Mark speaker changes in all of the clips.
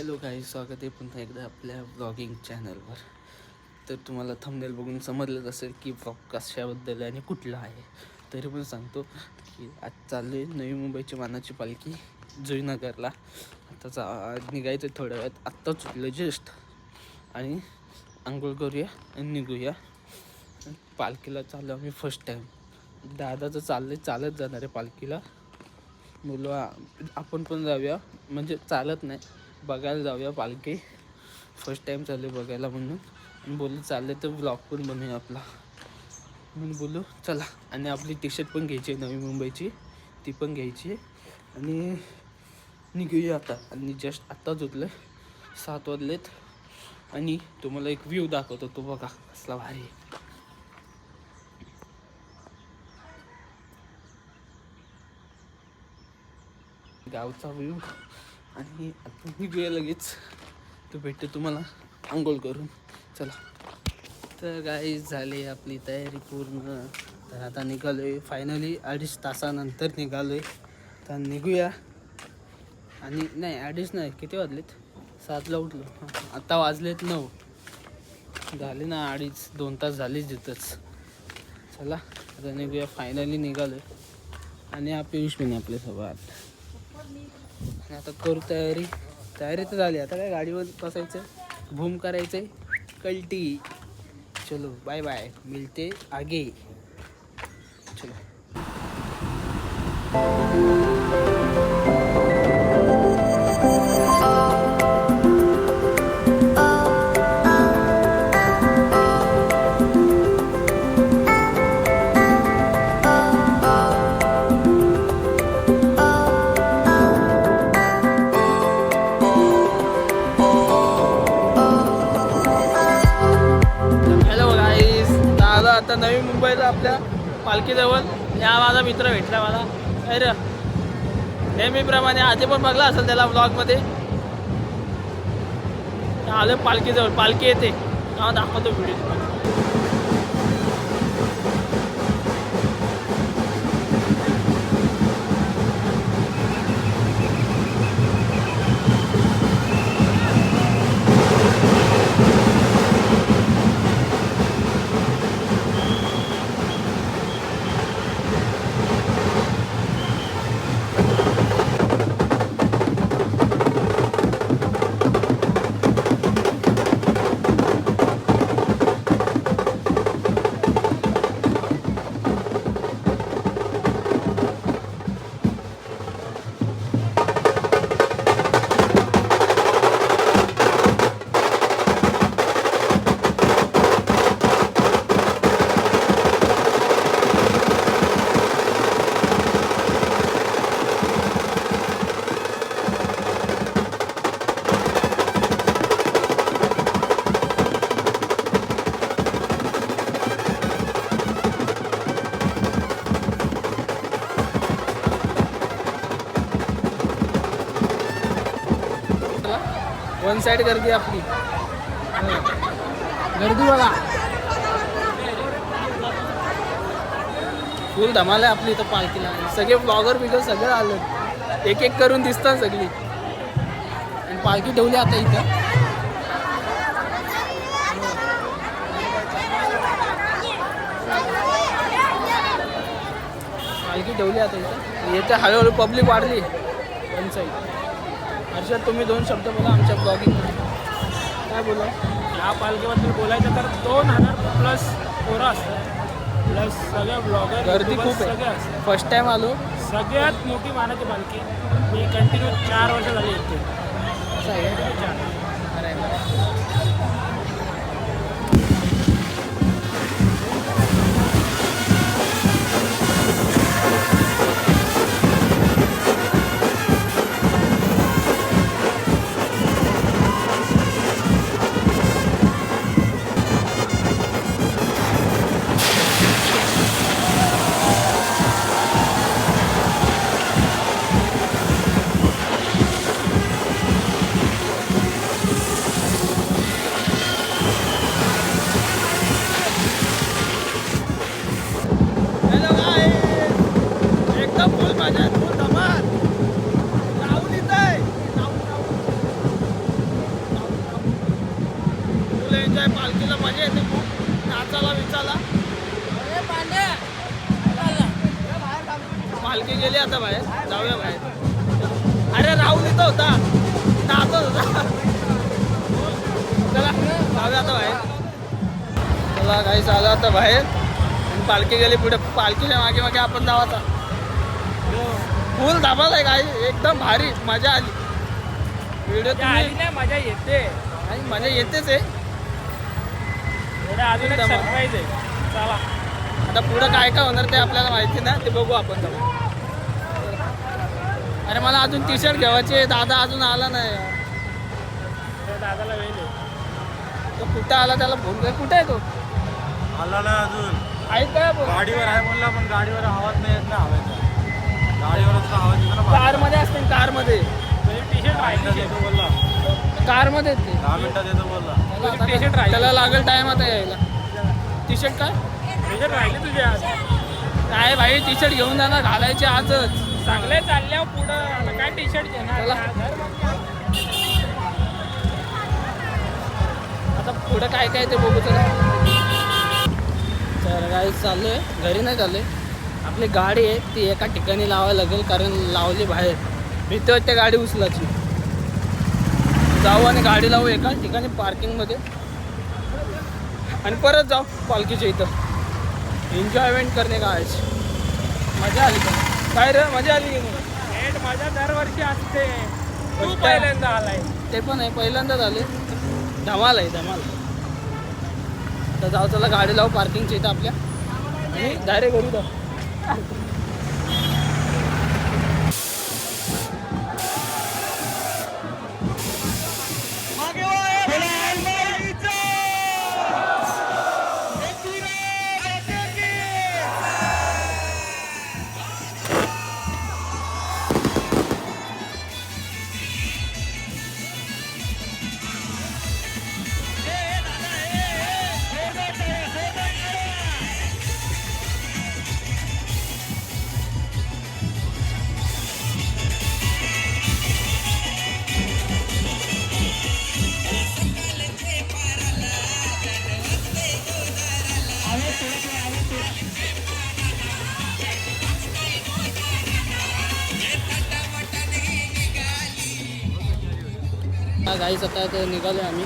Speaker 1: Hello काही स्वागत आहे पुन्हा एकदा आपल्या ब्लॉगिंग चॅनलवर तर तुम्हाला थंबनेल बघून समजलंच असेल की ब्लॉग कशाबद्दल आहे आणि कुठला आहे. तरी पण सांगतो की आज चालू आहे नवी मुंबईची मानाची पालखी जुईनगरला. आता चा निघायचं आहे थोड्या वेळात. आत्ता चुकलं जस्ट आणि आंघोळ करूया आणि निघूया. पालखीला चाललो आम्ही फर्स्ट टाईम दादाचं चाललं चालत जाणार आहे पालखीला. मुलं आपण पण जाऊया. म्हणजे चालत नाही. बघायला जाऊया पालखी. फर्स्ट टाईम चालले बघायला म्हणून. आणि बोलले चालले तर ब्लॉग पण बनूया आपला. म्हणून बोलू चला. आणि आपली टी शर्ट पण घ्यायची आहे नवी मुंबईची. ती पण घ्यायची आहे. आणि निघूया आता. आणि जस्ट आत्ताच उठलं सात वाजलेत. आणि तुम्हाला एक व्ह्यू दाखवतो. तो बघा कसला भारी आहे. गावचा व्ह्यू आणि आता निघूया लगेच तो भेटतो तुम्हाला. आंघोळ करून. चला. तर गाई झाली आपली तयारी पूर्ण. तर आता निघालो आहे फायनली अडीच तासानंतर निघालो आहे तर निघूया. आणि नाही अडीच नाही किती वाजलेत? सातला उठलो. हां आता वाजलेत नऊ. झाले ना अडीच दोन तास झाले तिथंच चला आता निघूया. फायनली निघालो आहे आणि हा पियुष पण आपल्यासोबत आणि आता करू तयारी. तयारी तर झाली. आता काय गाडीवर बसायचं? भूम करायचं कल्टी. चलो बाय बाय मिलते आगे. चलो. पालखीजवळ. या माझा मित्र भेटला मला. अरे नेहमीप्रमाणे आधी पण बघला असेल त्याला ब्लॉगमध्ये आलो पालखीजवळ. पालखी येते. हा दाखवतो व्हिडिओ वन साइड गर्दी आपली. गर्दी बघा. फुल धमाल आहे आपली इथं पालखीला. सगळे ब्लॉगर बिगर सगळं आलं. एक एक करून दिसतात सगळी. आणि पालखी ठेवली आता इथं. पालखी ठेवली आता इथं. येते हळूहळू पब्लिक वाढली. वन साईड हर्षद तुम्ही दोन शब्द बोला आमच्या ब्लॉगिंग काय बोला?
Speaker 2: या पालखीबद्दल बोलायचं तर दोन हजार प्लस पोरं असतात. प्लस सगळे ब्लॉगर
Speaker 1: गर्दी खूप
Speaker 2: सगळे
Speaker 1: आहे
Speaker 2: असतात.
Speaker 1: फर्स्ट टाइम आलो.
Speaker 2: सगळ्यात मोठी मानाची पालखी. मी कंटिन्यू चार वर्ष झाली येते? चार.
Speaker 1: पालखी गेली आता बाहेर. जाऊया बाहेर. अरे राहुल इथं होता. नाचत होता. चला जाऊया आता बाहेर. चला काही चालू आता बाहेर. पालखी गेली पुढे. पालखीच्या मागे मागे आपण जाऊ आता फुल धमाल आहे काय एकदम भारी. मजा आली. व्हिडिओ
Speaker 2: मजा आली नाही मजा येते.
Speaker 1: आणि मजा येतेच आहे.
Speaker 2: अजून. सरप्राईज आहे. चला.
Speaker 1: आता पुढं काय काय होणार ते आपल्याला माहिती ना ते बघू आपण. जाऊ अरे मला अजून टी शर्ट घ्यावायचे दादा अजून आला नाही.
Speaker 2: दादाला वेळ.
Speaker 1: तो कुठं आला त्याला फोन कर. कुठे आहे तो?
Speaker 3: आला ना अजून.
Speaker 1: आहे काय बोल
Speaker 3: गाडीवर आहे म्हणला पण गाडीवर आवाज नाही येत ना हवायचा गाडीवरच आवाज येतो ना
Speaker 1: कारमध्ये असते
Speaker 2: कारमध्ये टी शर्ट राहिली
Speaker 3: बोलला.
Speaker 1: कारमध्ये येते
Speaker 3: दहा मिनिटात येतो बोलला.
Speaker 2: T-shirt
Speaker 1: काय-
Speaker 2: राहिली.
Speaker 1: त्याला लागेल टाइम आता यायला. टी शर्ट काय?
Speaker 2: टी शर्ट राहिली तुझी आज
Speaker 1: काय भाई टी शर्ट घेऊन जाणार. घालायचे आजच.
Speaker 2: चांगले चालले पुढं आता काय टी शर्ट घेणार
Speaker 1: आता पुढं काय काय ते बघू चला. तर काय चाललोय. घरी नाही चाललोय. आपली गाडी आहे ती एका ठिकाणी लावायला लागेल कारण लावली बाहेर. भीती वाटते गाडी उचलायची. जाऊ आणि गाडी लावू एका ठिकाणी पार्किंगमध्ये आणि परत जाऊ पालखीच्या इथं. एन्जॉयमेंट करणे का आज मजा आली. का काय रे मजा आली?
Speaker 2: भेट मजा दरवर्षी असते. तू पहिल्यांदा आलाय.
Speaker 1: ते पण आहे पहिल्यांदा झाले. धमाल आहे धमाल. तर जाऊ चला गाडी लावू पार्किंगच्या इथं आपल्या. आणि डायरेक्ट घरी जाऊ. गाईच आता तर निघालो आम्ही.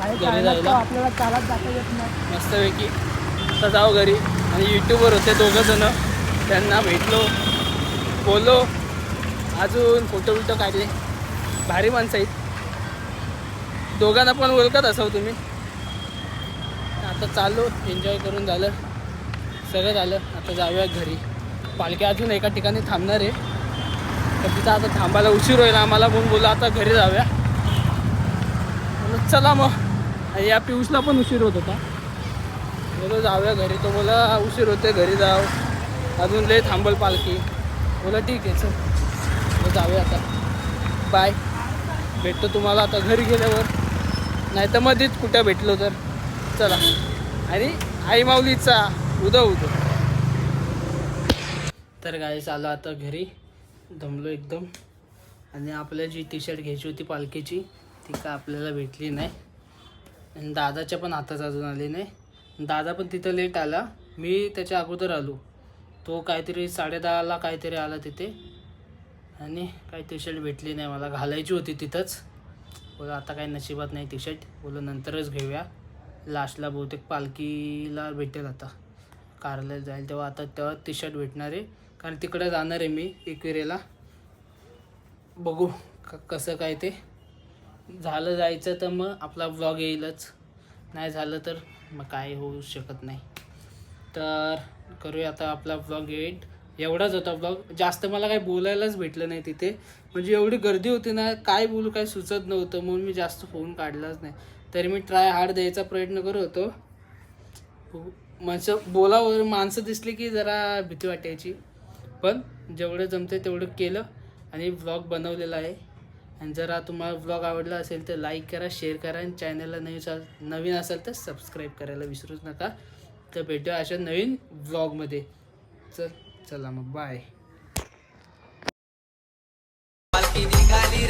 Speaker 1: घरी जायला.
Speaker 2: आपल्याला चालत जाता येत नाही.
Speaker 1: मस्तपैकी. आता जाऊ घरी. आणि यूट्यूबवर होते दोघं जण. त्यांना भेटलो. बोललो. अजून फोटो बिटो काढले. भारी माणसं आहेत. दोघांना पण ओळखत असाव तुम्ही. आता चाललो. एन्जॉय करून झालं. सगळं झालं. आता जाऊया घरी. पालखी अजून एका ठिकाणी थांबणार आहे. तर तिथं आता थांबायला उशीर होईल आम्हाला म्हणून बोललो आता घरी जाऊया. चला मग. आणि या पियुषला पण उशीर होत होता. बोलो जाऊया घरी. तो बोला उशीर होते घरी जाऊ अजून लय थांबल पालखी. बोला ठीक आहे चल. मग जाऊया आता. बाय. भेटतो तुम्हाला आता घरी गेल्यावर. नाही तर मध्येच कुठं भेटलो तर. चला. आणि आई माऊलीचा उदो उदो तर गाडी आलो आता घरी. दमलो एकदम. आणि आपल्या जी टी शर्ट घ्यायची होती पालखीची ती का आपल्याला भेटली नाही. आणि दादाच्या पण हातात अजून आली नाही. दादा पण तिथं लेट आला. मी त्याच्या अगोदर आलो. तो काहीतरी साडेदहाला काहीतरी आला तिथे. आणि काही टी शर्ट भेटली नाही. मला घालायची होती तिथंच. बोला आता काही नशिबात नाही टी शर्ट बोलो नंतरच घेऊया. लास्टला बहुतेक पालखीला भेटेल आता. कारला जाईल तेव्हा. आता तेव्हा टी शर्ट भेटणार आहे. कारण तिकडे जाणार आहे मी एकविरेला. बघू क कसं काय ते. झालं जायचं तर मग आपला व्लॉग येईलच. नाही झालं तर मग काय होऊ शकत नाही. तर करूया आता आपला व्लॉग एट एवढाच होता व्लॉग जास्त मला काही बोलायलाच भेटलं नाही तिथे. म्हणजे एवढी गर्दी होती ना काय बोलू काय सुचत नव्हतं. म्हणून मी जास्त फोन काढलाच नाही. तरी मी ट्राय हार्ड द्यायचा प्रयत्न करत होतो. म्हणजे माणसं बोलावर माणसं दिसली की जरा भीती वाटायची. पण जेवढं जमतं तेवढं केलं आणि व्लॉग बनवलेला आहे. आणि जर तुम्हाला व्लॉग आवडला असेल तर लाईक करा शेअर करा आणि चॅनलला नवीन असाल नवीन असाल तर सबस्क्राईब करायला विसरूच नका. तर भेटूया अशा नवीन व्लॉगमध्ये चल चला मग बाय
Speaker 4: पालखी निघाली